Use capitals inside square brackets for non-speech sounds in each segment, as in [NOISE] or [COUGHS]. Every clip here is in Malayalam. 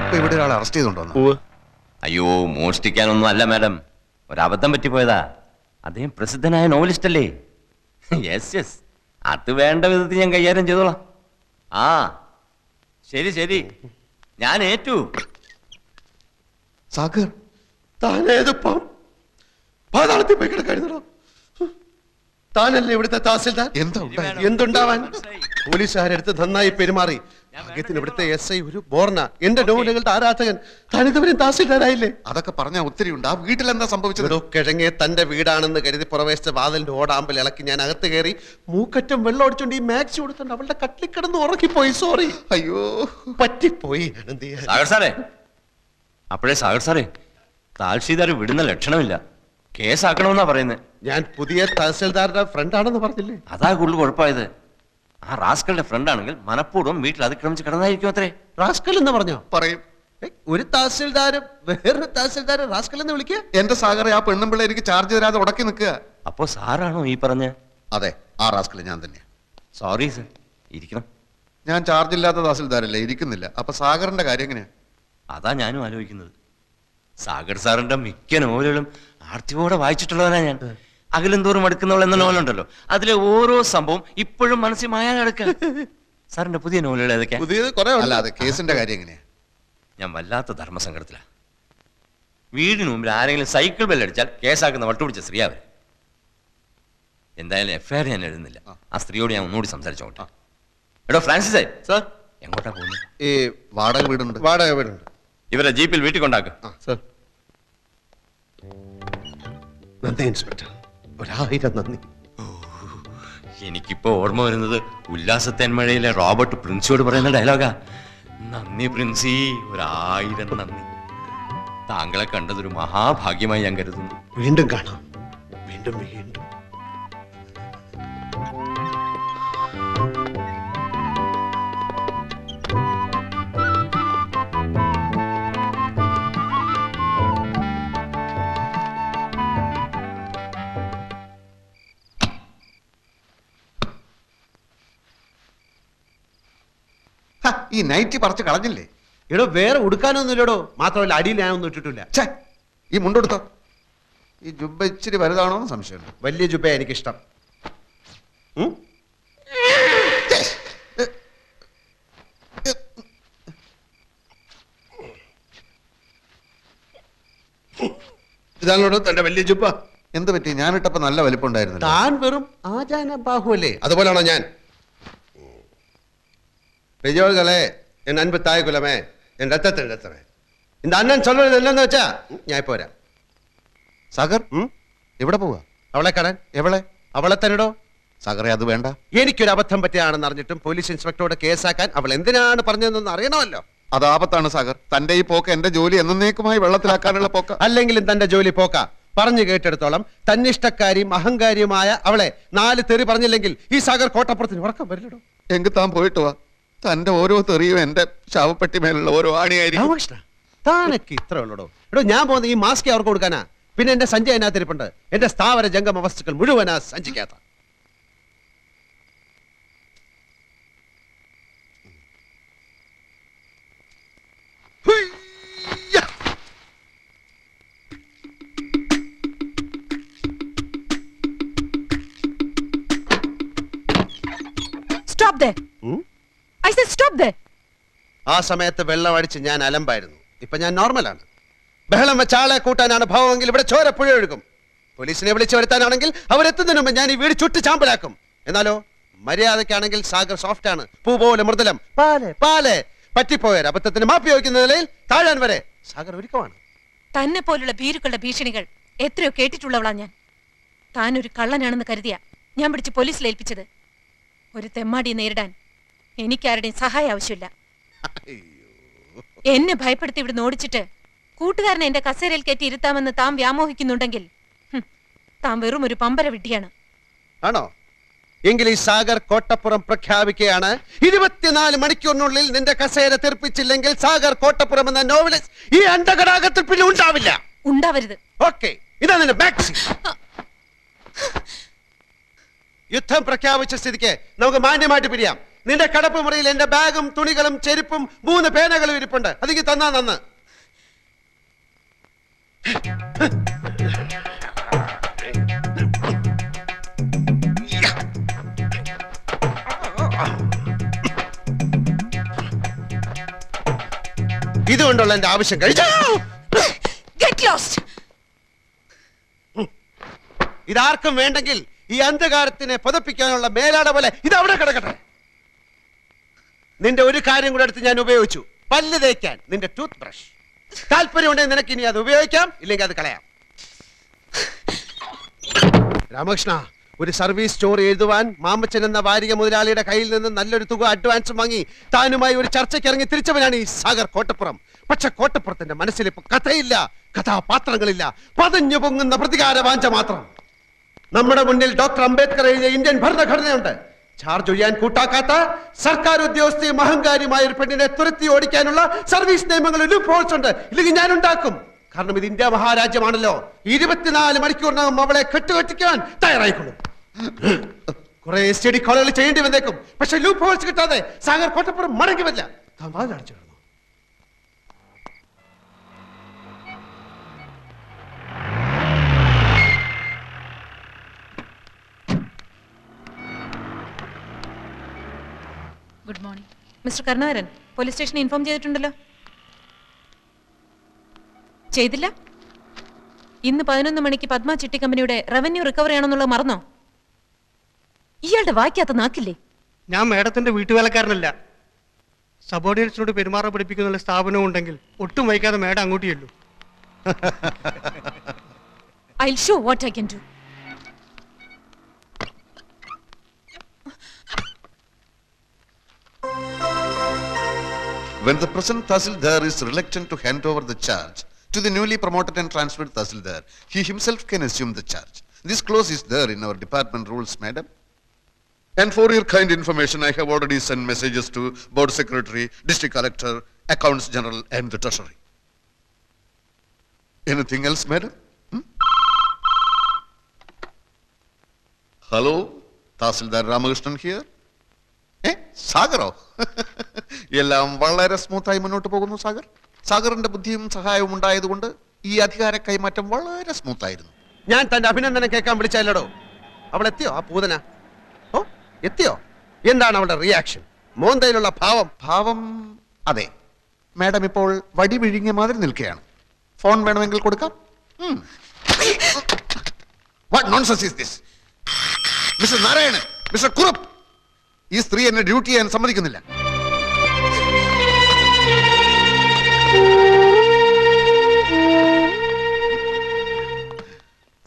ഇപ്പൊ ഇവിടെ ഒരാൾ അറസ്റ്റ് ചെയ്തോണ്ടോ അയ്യോ മോഷ്ടിക്കാനൊന്നും അല്ല മാഡം. ഒരബദ്ധം പറ്റിപ്പോയതാ. അദ്ദേഹം പ്രസിദ്ധനായ നോവലിസ്റ്റ് അല്ലേ യെസ് യെസ്. അത് വേണ്ട വിധത്തിൽ ഞാൻ കൈകാര്യം ചെയ്തോളാം. ആ ശരി ശരി. ഞാൻ ഏറ്റു. സാഗർ. താനേതിപ്പം പാതാളത്തിൽ പോയി കിടക്കായിരുന്നോ താനല്ലേ ഇവിടുത്തെ തഹസിൽദാർ? എന്താ ഉണ്ടായത്? എന്തുണ്ടാവാൻ? പോലീസുകാരെടുത്ത് നന്നായി പെരുമാറി. ഭാഗ്യത്തിന് ഇവിടുത്തെ എസ് ഐ ഒരു ബോർണ എന്റെ നോവലുകളുടെ ആരാധകൻ തനിതവരും താസിലാരായില്ലേ അതൊക്കെ പറഞ്ഞ ഒത്തിരി ഉണ്ട്. ആ വീട്ടിൽ എന്താ സംഭവിച്ചത്? കിഴങ്ങെ തന്റെ വീടാണെന്ന് കരുതി പുറവേശിച്ച വാതിലിന്റെ ഓടാമ്പൽ ഇളക്കി ഞാൻ അകത്ത് കയറി മൂക്കറ്റം വെള്ളം അടിച്ചോണ്ട് ഈ മാക്സി കൊടുത്തോണ്ട് അവളുടെ കട്ടിൽ കിടന്ന് ഉറക്കിപ്പോയി സോറി അയ്യോ. പറ്റിപ്പോയി സാഗർ സാറേ. അപ്പോഴേ സാഗർ സാറേ താൽഷീദാർ വിടുന്ന ലക്ഷണമില്ല. കേസാക്കണമെന്നാ പറയുന്നത് ഞാൻ പുതിയ തഹസിൽദാരുടെ ഫ്രണ്ട് ആണെന്ന് പറഞ്ഞില്ലേ? അതാ കൂടുതൽ കുഴപ്പമായത്. ആ റാസ്കളുടെ ഫ്രണ്ട് ആണെങ്കിൽ മനഃപൂർവം വീട്ടിൽ അതിക്രമിച്ച് കിടന്നായിരിക്കും അത്രേ. റാസ്കൽ എന്ന് പറഞ്ഞോ? പറയും. ഒരു തഹസിൽദാരും വേറൊരു തഹസിൽദാരും റാസ്കൽ എന്ന് വിളിക്കുക? എന്റെ സാഗറെ ആ പെണ്ണും പിള്ളേ എനിക്ക് ചാർജ് തരാതെ ഉടക്കി നിൽക്കുക. അപ്പോ സാറാണോ ഈ പറഞ്ഞ? അതെ ആ റാസ്കൽ ഞാൻ തന്നെ. സോറി സർ ഇരിക്കണം. ഞാൻ ചാർജ് ഇല്ലാത്ത തഹസിൽദാരല്ലേ ഇരിക്കുന്നില്ല. അപ്പൊ സാഗറിന്റെ കാര്യം എങ്ങനെയാ? അതാ ഞാനും ആലോചിക്കുന്നത്. സാഗർ സാറിന്റെ മിക്ക നോവലുകളും ആർത്തിയോടെ വായിച്ചിട്ടുള്ളവനാ ഞാൻ. അകലും തോറും അടുക്കുന്നവൾ എന്ന നോവലുണ്ടല്ലോ. അതിലെ ഓരോ സംഭവം ഇപ്പോഴും മനസ്സിൽ മായാതെ അടുക്കാം സാറിന്റെ പുതിയ നോവലുകൾ ഏതൊക്കെയാ? പുതിയത് കുറെ അല്ല അത് കേസിന്റെ കാര്യം എങ്ങനെയാ? ഞാൻ വല്ലാത്ത ധർമ്മസങ്കടത്തിലാ. വീടിന് മുമ്പിൽ ആരെങ്കിലും സൈക്കിൾ ബെല്ലടിച്ചാൽ കേസാക്കുന്ന വട്ടുപിടിച്ച സ്ത്രീ അവർ എന്തായാലും എഫ്ഐആർ ഞാൻ എഴുതുന്നില്ല. ആ. സ്ത്രീയോട് ഞാൻ ഒന്നുകൂടി സംസാരിച്ചോട്ടെ. എടോ ഫ്രാൻസിസേ സാർ? എങ്ങോട്ടാ പോകുന്നത്? ഈ വാടക വീടുണ്ട്. വാടക വീടുണ്ട്. ഇവരെ ജീപ്പിൽ വീട്ടിൽ കൊണ്ടാക്കും സാർ. നന്ദി ഇൻസ്പെക്ടർ ഒരായിരം നന്ദി. എനിക്കിപ്പോ ഓർമ്മ വരുന്നത് ഉല്ലാസത്തേന്മഴയിലെ റോബർട്ട് പ്രിൻസിയോട് പറയുന്ന ഡയലോഗാ. നന്ദി പ്രിൻസി ഒരായിരം നന്ദി. താങ്കളെ കണ്ടതൊരു മഹാഭാഗ്യമായി ഞാൻ കരുതുന്നു. വീണ്ടും കാണാം. വീണ്ടും വീണ്ടും. ഈ നൈറ്റി പറിച്ച് കളഞ്ഞില്ലേ? എടോ വേറെ ഉടുക്കാനൊന്നുമില്ലടോ. മാത്രമല്ല അടിയിൽ ഞാനൊന്നും ഇട്ടിട്ടില്ല. ഛേ, ഈ മുണ്ടെടുത്തോ ഈ ജുബ്ബ ഇച്ചിരി വലുതാണോ എന്ന് സംശയമുണ്ട്. വലിയ ജുബ എനിക്കിഷ്ടം. ഉം? തന്റെ വലിയ ജുബ്ബ എന്ത് പറ്റി? ഞാനിട്ടപ്പോ നല്ല വലിപ്പം വലിപ്പമുണ്ടായിരുന്നില്ല താൻ വെറും ആചാന ബാഹുവല്ലേ അതുപോലെയാണോ ഞാൻ? பெரியவர்களே என் அன்பு தாய் குலமே என் ரத்தத்தின் ரத்தமே இந்த அண்ணன் சொல்றது என்னன்னு வச்சா ഞാൻ ഇപ്പോ വരാം സാഗർ ഉം? എവിടെ പോവാ അവളെ കാണാൻ എവളെ അവളെ തന്നെടോ സാഗറെ അത് വേണ്ട എനിക്കൊരു അബദ്ധം പറ്റിയാണെന്ന് അറിഞ്ഞിട്ടും പോലീസ് ഇൻസ്പെക്ടറോട് കേസാക്കാൻ അവൾ എന്തിനാണ് പറഞ്ഞതെന്നൊന്ന് അറിയണമല്ലോ അത് ആപത്താണ് സാഗർ തന്റെ ഈ പോക്ക് എന്റെ ജോലി എന്നേക്കുമായി വെള്ളത്തിലാക്കാനുള്ള പോക്ക [LAUGHS] അല്ലെങ്കിലും തന്റെ ജോലി പോക്ക പറഞ്ഞു കേട്ടെടുത്തോളം തന്നിഷ്ടക്കാരിയും അഹങ്കാരിയുമായ അവളെ നാല് തെറി പറഞ്ഞില്ലെങ്കിൽ ഈ സാഗർ കോട്ടപ്പുറത്തിന് ഉറക്കം വരില്ലടോ എങ്കിൽ താൻ പോയിട്ട് വാ തന്റെ ഓരോ തെറിയും എന്റെ ശവപ്പെട്ടി മേലുള്ള ഓരോ ആണിയായിരിക്കും. രാമകൃഷ്ണ താനൊക്കെ ഇത്ര ഉള്ളടോ? എടോ ഞാൻ പോകുന്ന ഈ മാസ്ക് അവർക്ക് കൊടുക്കാനാ. പിന്നെ എന്റെ സഞ്ചി അതിനകത്ത് ഇരിപ്പുണ്ട്. എന്റെ സ്ഥാവര ജംഗമ വസ്തുക്കൾ മുഴുവനാ സഞ്ചിക്കാത്ത Stop there! ഉം? I ദേ! ആ സമയത്ത് വെള്ളം അടിച്ച് ഞാൻ അലമ്പായിരുന്നു. ഇപ്പൊ ഞാൻ നോർമലാണ്. ബഹളം വെച്ച ആളെ കൂട്ടാനാണ് ഭാവമെങ്കിൽ ഇവിടെ ചോര പുഴ ഒഴുകും. പോലീസിനെ വിളിച്ചു വരുത്താനാണെങ്കിൽ അവരെത്തുന്നതിന് മുമ്പ് ഞാൻ ഈ വീട് ചുട്ട് ചാമ്പലാക്കും. എന്നാലോ മര്യാദക്കാണെങ്കിൽ സാഗർ സോഫ്റ്റ് ആണ് പൂ പോലെ മൃദുലം. പാലെ പാലെ. പറ്റിപ്പോയർ അബദ്ധത്തിന് മാപ്പി ചോദിക്കുന്ന നിലയിൽ താഴാൻ വരെ സാഗർ ഒരുക്കമാണ്. തന്നെ പോലുള്ള ഭീരുക്കളുടെ ഭീഷണികൾ എത്രയോ കേട്ടിട്ടുള്ളവളാ ഞാൻ. താനൊരു കള്ളനാണെന്ന് കരുതിയ ഞാൻ പിടിച്ച് പോലീസിൽ ഏൽപ്പിച്ചത്. ഒരു തെമ്മാടിയെ നേരിടാൻ എനിക്കാരുടെയും സഹായം ആവശ്യമില്ല. എന്നെ ഭയപ്പെടുത്തി ഇവിടെ ഓടിച്ചിട്ട് കൂട്ടുകാരനെ എന്റെ കസേരയിൽ കയറ്റി ഇരുത്താമെന്ന് താൻ വ്യാമോഹിക്കുന്നുണ്ടെങ്കിൽ താൻ വെറും ഒരു പമ്പര വിഡ്ഢിയാണ്. ആണോ? എങ്കിൽ ഈ സാഗർ കോട്ടപ്പുറം പ്രഖ്യാപിക്കുകയാണ് ഇരുപത്തിനാല് മണിക്കൂറിനുള്ളിൽ നിന്റെ കസേര തെറിപ്പിച്ചില്ലെങ്കിൽ സാഗർ കോട്ടപ്പുറം എന്ന നോവലിസ് ഈ അണ്ടകടാകത്തിൽ പിന്നെ ഉണ്ടാവില്ല. ഉണ്ടാവരുത്. ഓക്കെ ഇതാ നിന്റെ മാക്സി. യുദ്ധം പ്രഖ്യാപിച്ച സ്ഥിതിക്ക് നമുക്ക് മാന്യമായിട്ട് പിരിയാം. നിന്റെ കടപ്പ് മുറിയിൽ എന്റെ ബാഗും തുണികളും ചെരുപ്പും മൂന്ന് പേനകളും ഇരിപ്പുണ്ട്. അതെനിക്ക് തന്നാ നന്ന്. ഇതുകൊണ്ടുള്ള എന്റെ ആവശ്യം കഴിച്ചു ഇതാർക്കും വേണ്ടെങ്കിൽ ഈ അന്ധകാരത്തിനെ പുതപ്പിക്കാനുള്ള മേലാട പോലെ ഇത് അവിടെ കിടക്കട്ടെ. നിന്റെ ഒരു കാര്യം കൂടെ എടുത്ത് ഞാൻ ഉപയോഗിച്ചു. പല്ല് തേക്കാൻ. നിന്റെ ടൂത്ത് ബ്രഷ് താല്പര്യമുണ്ടെങ്കിൽ നിനക്ക് ഇനി അത് ഉപയോഗിക്കാം ഇല്ലെങ്കിൽ അത് കളയാം. രാമകൃഷ്ണ ഒരു സർവീസ് സ്റ്റോർ എഴുതുവാൻ മാമച്ചൻ എന്ന വാരിക മുതലാളിയുടെ കയ്യിൽ നിന്ന് നല്ലൊരു തുക അഡ്വാൻസ് വാങ്ങി താനുമായി ഒരു ചർച്ചയ്ക്ക് ഇറങ്ങി തിരിച്ചവനാണ് ഈ സാഗർ കോട്ടപ്പുറം. പക്ഷെ കോട്ടപ്പുറത്തിന്റെ മനസ്സിൽ ഇപ്പൊ കഥയില്ല കഥാപാത്രങ്ങളില്ല. പതഞ്ഞു പൊങ്ങുന്ന പ്രതികാര വാഞ്ച മാത്രം. നമ്മുടെ മുന്നിൽ ഡോക്ടർ അംബേദ്കർ എഴുതിയ ഇന്ത്യൻ ഭരണഘടനയുണ്ട്. ചാർജ് ചെയ്യാൻ കൂട്ടാക്കാത്ത സർക്കാർ ഉദ്യോഗസ്ഥയും അഹങ്കാരിയുമായ ഒരു പെണ്ണിനെ തുരത്തി ഓടിക്കാനുള്ള സർവീസ് നിയമങ്ങൾ ലൂപ്പ് ഹോൾസ് ഉണ്ട്. ഇല്ലെങ്കിൽ ഞാൻ ഉണ്ടാക്കും. കാരണം ഇത് ഇന്ത്യ മഹാരാജ്യമാണല്ലോ. ഇരുപത്തിനാല് മണിക്കൂറിനകം അവളെ കെട്ടുകെട്ടിക്കാൻ തയ്യാറായിക്കൊള്ളും. കുറെ സ്റ്റഡി കോളുകൾ ചെയ്യേണ്ടി വന്നേക്കും. പക്ഷെ ലൂപ്പ് ഹോൾസ് കിട്ടാതെ സാഗർ കോട്ടപ്പുറം മടങ്ങി വരില്ല. താൻ കിടന്നു good morning. Mister Karunakaran police സ്റ്റേഷനിൽ ഇൻഫോം ചെയ്തിട്ടുണ്ടല്ലോ? ചെയ്തില്ല? ഇന്ന് പതിനൊന്ന് മണിക്ക് പത്മ ചിട്ടി കമ്പനിയുടെ റവന്യൂ റിക്കവറി ആണെന്നുള്ളത് മറന്നോ? ഇയാളുടെ വായിക്കാത്ത നാക്കില്ലേ? ഞാൻ മേഡത്തിന്റെ വീട്ടുവേലക്കാരനല്ല. സബോർഡിനേറ്റ്സിനോട് പെരുമാറ പഠിപ്പിക്കുന്ന സ്ഥാപനം ഉണ്ടെങ്കിൽ ഒട്ടും വൈകാതെ മേഡം അങ്ങോട്ട് ചെല്ലു I show what I can do When the present Tahsildar is reluctant to hand over the charge to the newly promoted and transferred Tahsildar, he himself can assume the charge. This clause is there in our department rules, madam. And for your kind information, I have already sent messages to board secretary, district collector, accounts general, and the treasury. Anything else, madam? Hmm? Hello, Tahsildar Ramakrishnan here. ഏ? സാഗറോ? എല്ലാം വളരെ സ്മൂത്തായി മുന്നോട്ട് പോകുന്നു സാഗർ. സാഗറിന്റെ ബുദ്ധിയും സഹായവും ഉണ്ടായതുകൊണ്ട് ഈ അധികാര കൈമാറ്റം വളരെ സ്മൂത്തായിരുന്നു. ഞാൻ തന്റെ അഭിനന്ദനം കേൾക്കാൻ വിളിച്ചല്ലടോ അവൾ എത്തിയോ ആ പൂതന? ഓ എത്തിയോ? എന്താണ് അവളുടെ റിയാക്ഷൻ മോന്തയിലുള്ള ഭാവം? ഭാവം അതെ. മാഡം ഇപ്പോൾ വടി വിഴുങ്ങിയ മാതിരി നിൽക്കുകയാണ്. ഫോൺ വേണമെങ്കിൽ കൊടുക്കാം. What nonsense is this mister Narayanan mister Kurup. ഈ സ്ത്രീ എന്നെ ഡ്യൂട്ടി ചെയ്യാൻ സമ്മതിക്കുന്നില്ല.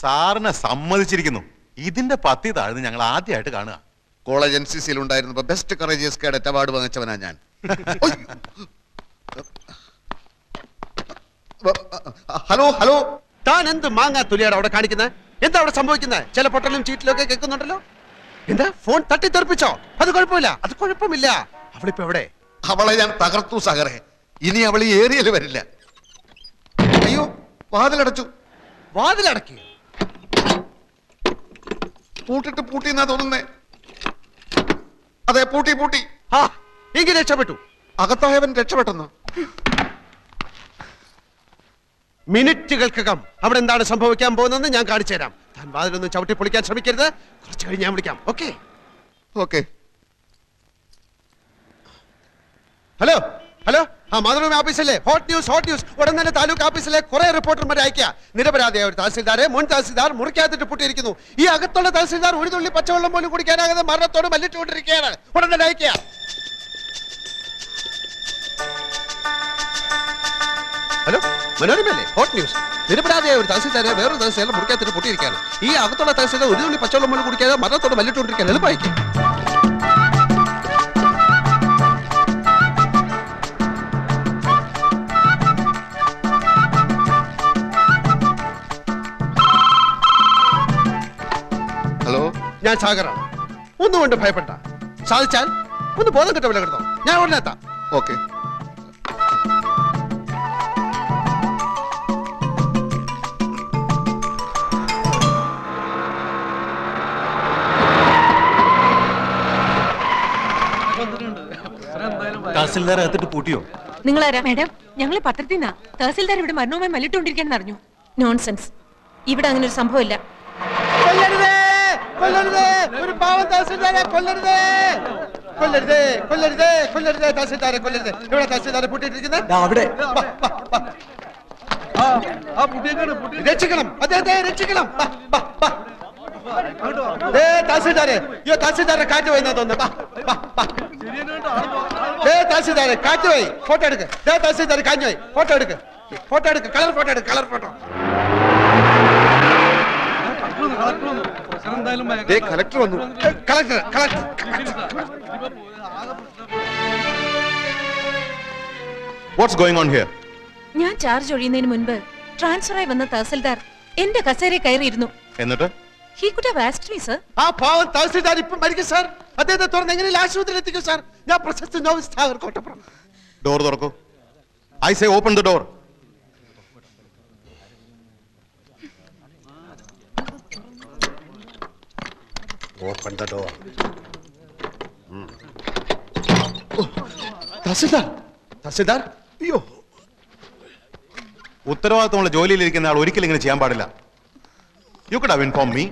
സാറിനെ സമ്മതിച്ചിരിക്കുന്നു. ഇതിന്റെ പത്തി താഴ്ന്ന് ഞങ്ങൾ ആദ്യമായിട്ട് കാണുക. കോളേജ് എൻ സി സിയിൽ ഉണ്ടായിരുന്നപ്പോ ബെസ്റ്റ് കറേജിയസ് കേഡറ്റ് അവാർഡ് വാങ്ങിച്ചവനാ ഞാൻ. Hello hello. താൻ എന്ത് മാങ്ങാ തുലിയാണ് അവിടെ കാണിക്കുന്നത് എന്താ അവിടെ സംഭവിക്കുന്നത് ചില പൊട്ടലും ചീറ്റിലും ഒക്കെ കേൾക്കുന്നുണ്ടല്ലോ? എന്താ? ഫോൺ തട്ടി തെറിപ്പിച്ചോ? അത് കുഴപ്പമില്ല. അത് കുഴപ്പമില്ല. അവളിപ്പോ എവിടെ? അവളെ ഞാൻ തകർത്തു സഹറെ. ഇനി അവൾ ഈ ഏരിയയിൽ വരില്ല. അയ്യോ വാതിലടച്ചു. വാതിലടക്കി? പൂട്ടിട്ട് പൂട്ടി എന്നാ തോന്നുന്നേ. അതെ പൂട്ടി പൂട്ടി. ആ എങ്കിൽ രക്ഷപ്പെട്ടു. അകത്തായവൻ രക്ഷപ്പെട്ടെന്ന്. മിനിറ്റുകൾക്കകം അവിടെ എന്താണ് സംഭവിക്കാൻ പോകുന്നതെന്ന് ഞാൻ കാണിച്ചു തരാം താൻ വാതിലൊന്നും ചവിട്ടി പൊളിക്കാൻ ശ്രമിക്കരുത്. കുറച്ച് കഴിഞ്ഞ് ഞാൻ വിളിക്കാം. ഓക്കെ? ഓക്കെ. ഹലോ? ഹലോ? ആ മാതൃഭൂമി ഓഫീസിലെ ഹോട്ട് ന്യൂസ് ഹോട്ട് ന്യൂസ്. ഉടൻ തന്നെ താലൂക്ക് ഓഫീസിലെ കുറെ റിപ്പോർട്ടർമാരെ അയക്കുക നിരപരാധിയായ ഒരു തഹസിൽദാരെ മുൻ തഹസിൽദാർ മുറിക്കകത്തിട്ട് പൊട്ടിയിരിക്കുന്നു. ഈ അകത്തുള്ള തഹസിൽദാർ ഒരു തുള്ളി പച്ചവെള്ളം പോലും കുടിക്കാനാകാതെ മരണത്തോട് മല്ലിട്ടുകൊണ്ടിരിക്കുകയാണ് ഉടൻ തന്നെ അയക്കുക മനോരമയല്ലേ? ഹോട്ട് ന്യൂസ് നിരപരാധിയായ ഒരു തഹസിൽദാരെ വേറൊരു തഹസിലെ മുറിക്കകത്തിട്ട് പൊട്ടിയിരിക്കുകയാണ്. ഈ അകത്തുള്ള തഹസിലെ ഒരു തുള്ളി പച്ചവെള്ളം പോലും കുടിക്കാതെ മരണത്തോട് മല്ലിട്ടുകൊണ്ടിരിക്കുകയാണ് എളുപ്പമായിരിക്കും. ഹലോ? ഞാൻ സാഗറാണ്. ഒന്നുകൊണ്ട് ഭയപ്പെട്ട സാധിച്ചാൽ ഒന്ന് ബോധം കിട്ട വില കിടന്നോ. ഞാൻ ഉടനെ എത്താം. ഓക്കെ. തഹസിൽദാർ അകത്തിട്ട് പൂട്ടിയോ? നിങ്ങളാരാ? മാഡം ഞങ്ങൾ പത്രത്തിൽ നിന്നാ തഹസിൽദാർ ഇവിടെ മരണവുമായി മല്ലിട്ടുകൊണ്ടിരിക്കാൻ അറിഞ്ഞു. നോൺസെൻസ് ഇവിടെ അങ്ങനെ ഒരു സംഭവമില്ല. കൊല്ലരുതേ! കൊല്ലരുതേ! ഒരു പാവം തഹസിൽദാരെ കൊല്ലരുതേ! കൊല്ലരുതേ! കൊല്ലരുതേ! കൊല്ലരുതേ! തഹസിൽദാരെ കൊല്ലരുതേ! ഇവിടെ തഹസിൽദാരെ പൂട്ടിയിട്ടിരിക്കുന്നത് അവിടെ. രക്ഷിക്കണം. അദ്ദേഹത്തെ രക്ഷിക്കണം. തഹസിൽദാരെ അയ്യോ തഹസിൽദാരെ കാറ്റ് പോയി തോന്നുന്നു. തഹസിൽദാരെ കാറ്റ് പോയി. ഫോട്ടോ എടുക്ക്. ദേ തഹസിൽദാരെ കാഞ്ഞു പോയി. ഫോട്ടോ എടുക്ക്. ഫോട്ടോ എടുക്ക്. കളർ ഫോട്ടോ എടുക്ക് കളർ ഫോട്ടോ. കളക്ടർ വന്നു. Collector collector what's going on here ഞാൻ ചാർജ് ഒഴിയുന്നതിന് മുൻപ് ട്രാൻസ്ഫറായി വന്ന തഹസിൽദാർ എന്റെ കസേരയിൽ കയറിയിരുന്നു. എന്നിട്ട്? He could have asked me sir ആ പാവം തഹസിൽദാർ ഇപ്പം മരിക്കും സാർ അദ്ദേഹത്തെ തുറന്ന് എങ്ങനെയും ആശുപത്രിയിൽ എത്തിക്കും സാർ ഞാൻ പ്രശസ്ത നോവിസ് ടാവർ കോട്ടപ്പുറം. ഡോർ തുറക്കൂ. I say open the door open the door tahsildar tahsildar? അയ്യോ. ഉത്തരവാദിത്തമുള്ള ജോലിയിലിരിക്കുന്ന ആൾ ഒരിക്കലും ഇങ്ങനെ ചെയ്യാൻ പാടില്ല. You could have inform me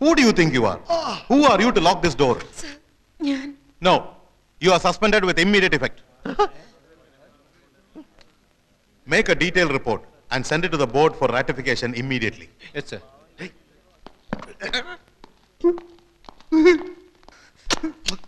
Who do you think you are? Ah. Who are you to lock this door? ഞാൻ No. You are suspended with immediate effect. [LAUGHS] Make a detailed report and send it to the board for ratification immediately. Yes, sir. [COUGHS] [COUGHS]